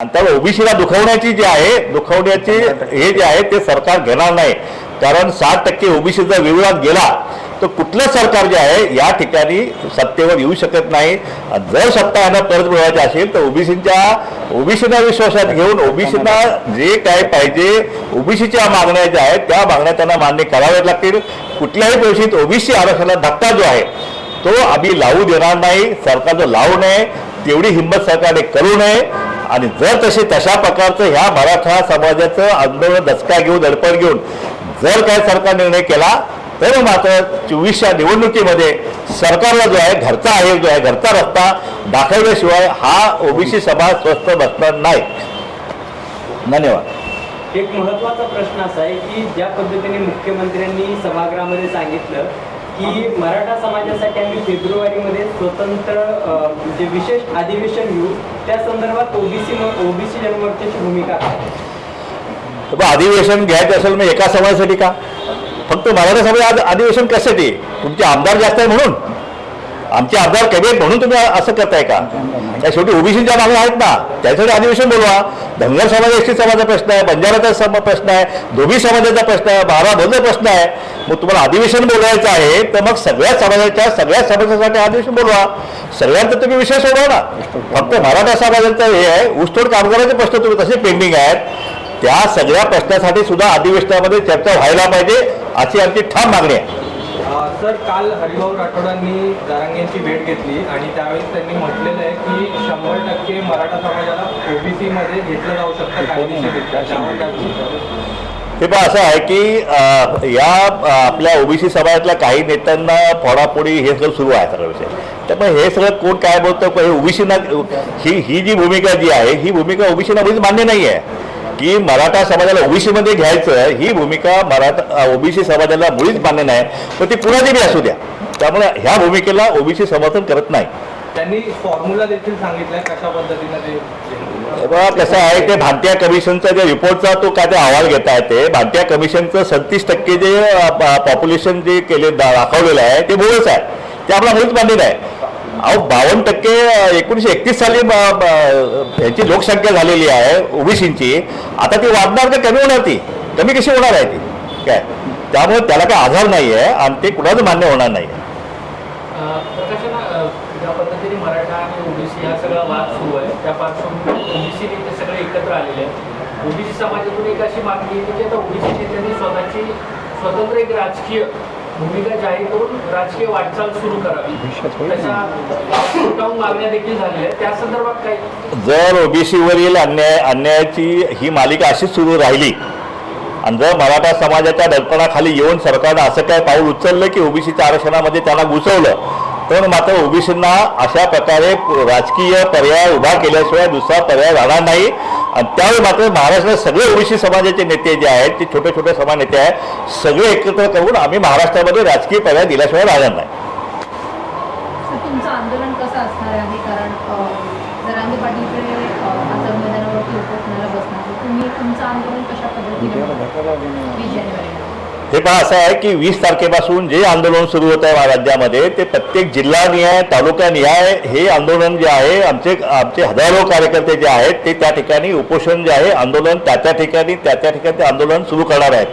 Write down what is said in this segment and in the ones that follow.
आणि त्यामुळे ओबीसीला दुखवण्याची जी आहे दुखवण्याची हे जे आहे ते सरकार घेणार नाही. कारण साठ टक्के ओबीसीचा विरोधात गेला तर कुठलं सरकार जे आहे या ठिकाणी सत्तेवर येऊ शकत नाही. जर सत्ता यांना परत मिळवायची असेल तर ओबीसीच्या ओबीसीना विश्वासात घेऊन ओबीसीना जे काय पाहिजे ओबीसीच्या मागण्या ज्या आहेत त्या मागण्या त्यांना मान्य कराव्याच लागतील. कुठल्याही परिस्थितीत ओबीसी आरक्षणाला धक्का जो आहे तो आम्ही लावू देणार नाही. सरकारचं लावू नये. तेवढी हिंमत सरकारने करू नये. आणि जर तसे तशा प्रकारचं ह्या मराठा समाजाचं आंदोलन दचका घेऊन दडपण घेऊन जर काय सरकार निर्णय केला तर मात्र चोवीसच्या निवडणुकीमध्ये सरकारला जो आहे घरचा आहे जो आहे घरचा रस्ता दाखवल्याशिवाय हा ओबीसी समाज स्वस्त बसणार नाही. धन्यवाद. एक महत्त्वाचा प्रश्न असा आहे की ज्या पद्धतीने मुख्यमंत्र्यांनी सभागृहामध्ये सांगितलं की मराठा समाजासाठी आम्ही फेब्रुवारीमध्ये स्वतंत्र जे विशेष अधिवेशन घेऊ त्या संदर्भात ओबीसी ओबीसी जनमोर्चाची भूमिका काय? अधिवेशन घ्यायचं असेल मग एका समाजासाठी का? फक्त मराठा समाज आज अधिवेशन कशासाठी? तुमचे आमदार जास्त आहे म्हणून. आमचे आमदार कॅबिनेट म्हणून तुम्ही असं करताय का? त्या शेवटी ओबीसीच्या मागण्या आहेत ना. त्यासाठी अधिवेशन बोलवा. धनगर समाज एसटी समाजाचा प्रश्न आहे बंजाराचा सम प्रश्न आहे धोबी समाजाचा प्रश्न आहे बारा बंद प्रश्न आहे. मग तुम्हाला अधिवेशन बोलवायचं आहे तर मग सगळ्या समाजाच्या सगळ्या समाजासाठी अधिवेशन बोलवा. सगळ्यांचा तुम्ही विषय सोडवा ना. फक्त मराठा समाजाचा हे आहे ऊसतोड कामगाराचे प्रश्न तुम्ही तसे पेंडिंग आहेत. त्या सगळ्या प्रश्नासाठी सुद्धा अधिवेशनामध्ये चर्चा व्हायला पाहिजे अशी आमची ठाम मागणी आहे. सर काल हरिभाऊ राठोडांनी जरांगेंची भेट घेतली आणि त्यावेळेस त्यांनी म्हटलेलं आहे की शंभर टक्के मराठा समाजाला ओबीसी मध्ये घेतलं जाऊ शकतं कायदेशीररित्या. काय बोलता? हे पण असं आहे की या आपल्या ओबीसी समाजातल्या काही नेत्यांना फोडाफोडी हे सगळं सुरू आहे सगळं विषय. त्यामुळे हे सगळं कोण काय बोलतं हे ओबीसीना ही ही जी भूमिका जी आहे ही भूमिका ओबीसीना मान्य नाही आहे की मराठा समाजाला ओबीसीमध्ये घ्यायचं ही भूमिका मराठा ओबीसी समाजाला मुळीच मान्य नाही पण ती कुणाची बी असू द्या. त्यामुळे ह्या भूमिकेला ओबीसी समर्थन करत नाही. त्यांनी फॉर्म्युला देखील सांगितलाय कशा पद्धतीनं कसं आहे ते भांट्या कमिशनचा जे रिपोर्टचा तो काय ते अहवाल घेत आहे ते भांट्या कमिशनचं सत्तीस टक्के जे पॉप्युलेशन जे केले दाखवलेलं आहे ते बोगस आहे. ते आपला मुळीच मान्य नाही. अहो बावन्न टक्के एकोणीसशे एकतीस साली ह्याची लोकसंख्या झालेली आहे ओबीसींची. आता ती वाढणार का कमी होणार ती? कमी कशी होणार आहे ती? काय? त्यामुळे त्याला काही आधार नाही आहे आणि ते कुणाचं मान्य होणार नाही ओबीसी आहे. समाजातून एक अशी मागणी की आता ओबीसी नेत्यांनी स्वतःची स्वतंत्र एक राजकीय भूमिका जाहीर करून राजकीय वाटचाल सुरू करावी. मागण्या देखील झालेल्या आहेत. त्या संदर्भात काही जर ओबीसीवरील अन्याय अन्यायाची ही मालिका अशीच सुरू राहिली आणि जर मराठा समाजाच्या दडपणाखाली येऊन सरकारनं असं काय पाऊल उचललं की ओबीसीच्या आरक्षणामध्ये त्यांना घुसवलं पण मात्र ओबीसींना अशा प्रकारे राजकीय पर्याय उभा केल्याशिवाय दुसरा पर्याय राहणार नाही. आणि त्यावेळी मात्र महाराष्ट्रात सगळे ओबीसी समाजाचे नेते जे आहेत ते छोटे छोटे समाज नेते आहेत सगळे एकत्र करून आम्ही महाराष्ट्रामध्ये राजकीय पर्याय दिल्याशिवाय राहणार नाही. हे पहा असं आहे की वीस तारखेपासून जे आंदोलन सुरू होत आहे राज्यामध्ये ते प्रत्येक जिल्हानिहाय तालुकानिहाय हे आंदोलन जे आहे आमचे आमचे हजारो कार्यकर्ते जे आहेत ते त्या ठिकाणी उपोषण जे आहे आंदोलन त्या त्या ठिकाणी त्या त्या ठिकाणी ते आंदोलन सुरू करणार आहेत.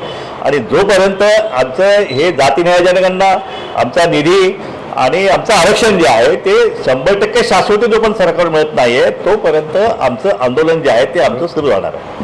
आणि जोपर्यंत आमचं हे जाती न्यायजनकांना आमचा निधी आणि आमचं आरक्षण जे आहे ते शंभर टक्के शाश्वती जो पण सरकार मिळत नाही आहे तोपर्यंत आमचं आंदोलन जे आहे ते आमचं सुरू राहणार आहे.